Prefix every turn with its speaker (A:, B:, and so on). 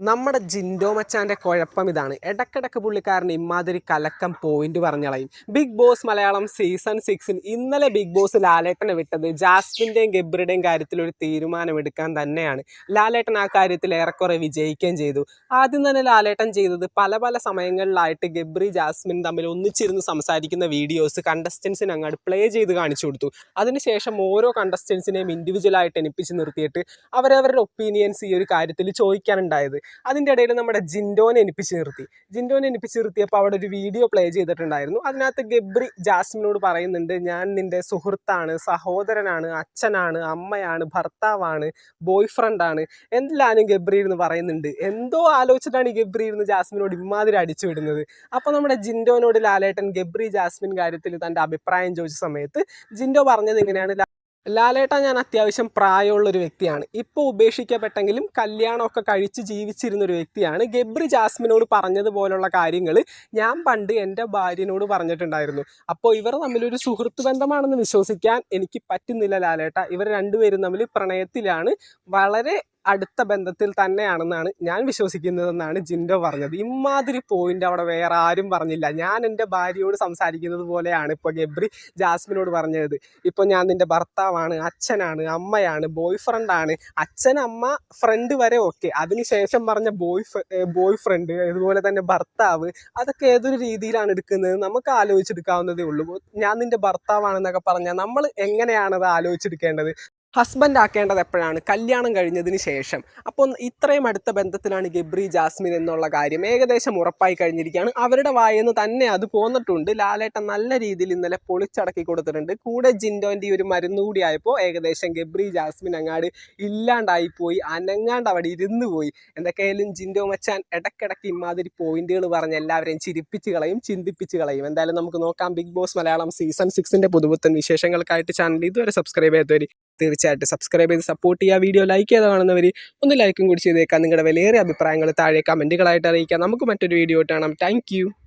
A: നമ്മുടെ ജിൻഡോ മച്ചാന്റെ കുഴപ്പം ഇതാണ്. ഇടക്കിടക്ക് പുള്ളിക്കാരൻ ഇമാതിരി കലക്കം പോയിന്റ് പറഞ്ഞളയും. ബിഗ് ബോസ് മലയാളം സീസൺ സിക്സിൽ ഇന്നലെ ബിഗ് ബോസ് ലാലേട്ടനെ വിട്ടത് ജാസ്മിന്റെയും ഗബ്രിയുടെയും കാര്യത്തിൽ ഒരു തീരുമാനമെടുക്കാൻ തന്നെയാണ്. ലാലേട്ടൻ ആ കാര്യത്തിൽ ഏറെക്കുറെ വിജയിക്കുകയും ചെയ്തു. ആദ്യം തന്നെ ലാലേട്ടൻ ചെയ്തത് പല പല സമയങ്ങളിലായിട്ട് ഗബ്രി ജാസ്മിൻ തമ്മിൽ ഒന്നിച്ചിരുന്ന് സംസാരിക്കുന്ന വീഡിയോസ് കണ്ടസ്റ്റൻസിന് അങ്ങോട്ട് പ്ലേ ചെയ്ത് കാണിച്ചു കൊടുത്തു. അതിനുശേഷം ഓരോ കണ്ടസ്റ്റൻസിനെയും ഇൻഡിവിജ്വലായിട്ട് എനിപ്പിച്ച് നിർത്തിയിട്ട് അവരവരുടെ ഒപ്പീനിയൻസ് ഈ ഒരു കാര്യത്തിൽ ചോദിക്കാനുണ്ടായത്. അതിന്റെ ഇടയിൽ നമ്മുടെ ജിൻഡോനെ എനിപ്പിച്ച് നിർത്തി. ജിൻഡോനെ എനിപ്പിച്ച് നിർത്തിയപ്പോൾ അവിടെ ഒരു വീഡിയോ പ്ലേ ചെയ്തിട്ടുണ്ടായിരുന്നു. അതിനകത്ത് ഗബ്രി ജാസ്മിനോട് പറയുന്നുണ്ട് ഞാൻ നിന്റെ സുഹൃത്താണ് സഹോദരനാണ് അച്ഛനാണ് അമ്മയാണ് ഭർത്താവാണ് ബോയ് ഫ്രണ്ടാണ് എല്ലാവരും ഗബ്രി ഇരുന്ന് പറയുന്നുണ്ട്. എന്തോ ആലോചിച്ചിട്ടാണ് ഈ ഗബ്രി ഇരുന്ന് ജാസ്മിനോട് ഇമാതിരി അടിച്ചു വിടുന്നത്. അപ്പോൾ നമ്മുടെ ജിൻഡോനോട് ലാലേട്ടൻ ഗബ്രി ജാസ്മിൻ കാര്യത്തിൽ തന്റെ അഭിപ്രായം ചോദിച്ച സമയത്ത് ജിൻഡോ പറഞ്ഞത് ഇങ്ങനെയാണ് ലാലേട്ട ഞാൻ അത്യാവശ്യം പ്രായമുള്ള ഒരു വ്യക്തിയാണ്. ഇപ്പോൾ ഉപേക്ഷിക്കപ്പെട്ടെങ്കിലും കല്യാണമൊക്കെ കഴിച്ച് ജീവിച്ചിരുന്ന ഒരു വ്യക്തിയാണ്. ഗബ്രി ജാസ്മിനോട് പറഞ്ഞതുപോലുള്ള കാര്യങ്ങൾ ഞാൻ പണ്ട് എന്റെ ഭാര്യനോട് പറഞ്ഞിട്ടുണ്ടായിരുന്നു. അപ്പോൾ ഇവർ തമ്മിലൊരു സുഹൃത്ത് ബന്ധമാണെന്ന് വിശ്വസിക്കാൻ എനിക്ക് പറ്റുന്നില്ല ലാലേട്ട. ഇവർ രണ്ടുപേരും തമ്മിൽ പ്രണയത്തിലാണ്. വളരെ അടുത്ത ബന്ധത്തിൽ തന്നെയാണെന്നാണ് ഞാൻ വിശ്വസിക്കുന്നതെന്നാണ് ജിൻഡോ പറഞ്ഞത്. ഇമാതിരി പോയിന്റ് അവിടെ വേറെ ആരും പറഞ്ഞില്ല. ഞാൻ എന്റെ ഭാര്യയോട് സംസാരിക്കുന്നത് പോലെയാണ് ഇപ്പോൾ ഗബ്രി ജാസ്മിനോട് പറഞ്ഞത്. ഇപ്പോൾ ഞാൻ നിന്റെ ഭർത്താവാണ് അച്ഛനാണ് അമ്മയാണ് ബോയ് ഫ്രണ്ടാണ് അച്ഛൻ അമ്മ ഫ്രണ്ട് വരെ ഓക്കെ അതിനുശേഷം പറഞ്ഞ ബോയ് ബോയ് ഫ്രണ്ട് അതുപോലെ തന്നെ ഭർത്താവ് അതൊക്കെ ഏതൊരു രീതിയിലാണ് എടുക്കുന്നത്? നമുക്ക് ആലോചിച്ചെടുക്കാവുന്നതേ ഉള്ളൂ. ഞാൻ നിന്റെ ഭർത്താവാണെന്നൊക്കെ പറഞ്ഞാൽ നമ്മൾ എങ്ങനെയാണത് ആലോചിച്ചെടുക്കേണ്ടത്? ഹസ്ബൻഡ് ആക്കേണ്ടത് എപ്പോഴാണ്? കല്യാണം കഴിഞ്ഞതിന് ശേഷം. അപ്പോൾ ഇത്രയും അടുത്ത ബന്ധത്തിലാണ് ഗബ്രി ജാസ്മിൻ എന്നുള്ള കാര്യം ഏകദേശം ഉറപ്പായി കഴിഞ്ഞിരിക്കുകയാണ്. അവരുടെ വായെന്ന് തന്നെ അത് പോന്നിട്ടുണ്ട്. ലാലേട്ടൻ നല്ല രീതിയിൽ ഇന്നലെ പൊളിച്ചടക്കി കൊടുത്തിട്ടുണ്ട്. കൂടെ ജിൻഡോന്റെ ഒരു മരുന്ന് കൂടി ആയപ്പോൾ ഏകദേശം ഗബ്രി ജാസ്മിൻ അങ്ങാട് ഇല്ലാണ്ടായി പോയി അനങ്ങാണ്ട് അവിടെ ഇരുന്ന് പോയി. എന്തൊക്കെയായാലും ജിൻഡോ മച്ചാൻ ഇടയ്ക്കിടയ്ക്ക് ഇമാതിരി പോയിന്റുകൾ പറഞ്ഞ് എല്ലാവരെയും ചിരിപ്പിച്ച് കളയും ചിന്തിപ്പിച്ച് കളയും. എന്തായാലും നമുക്ക് നോക്കാം. ബിഗ് ബോസ് മലയാളം സീസൺ സിക്സിന്റെ പുതുപുത്തൻ വിശേഷങ്ങൾക്കായിട്ട് ചാനൽ ഇതുവരെ സബ്സ്ക്രൈബ് ചെയ്യാത്തവർ തീർച്ചയായിട്ടും സബ്സ്ക്രൈബ് ചെയ്ത് സപ്പോർട്ട് ചെയ്യുക. വീഡിയോ ലൈക്ക് ചെയ്ത് കാണുന്നവർ ഒന്ന് ലൈക്കും കൂടി ചെയ്തേക്കാം. നിങ്ങളുടെ വിലയേറിയ അഭിപ്രായങ്ങൾ താഴെ കമന്റുകളായിട്ട് അറിയിക്കാം. നമുക്ക് മറ്റൊരു വീഡിയോ കാണാം. താങ്ക്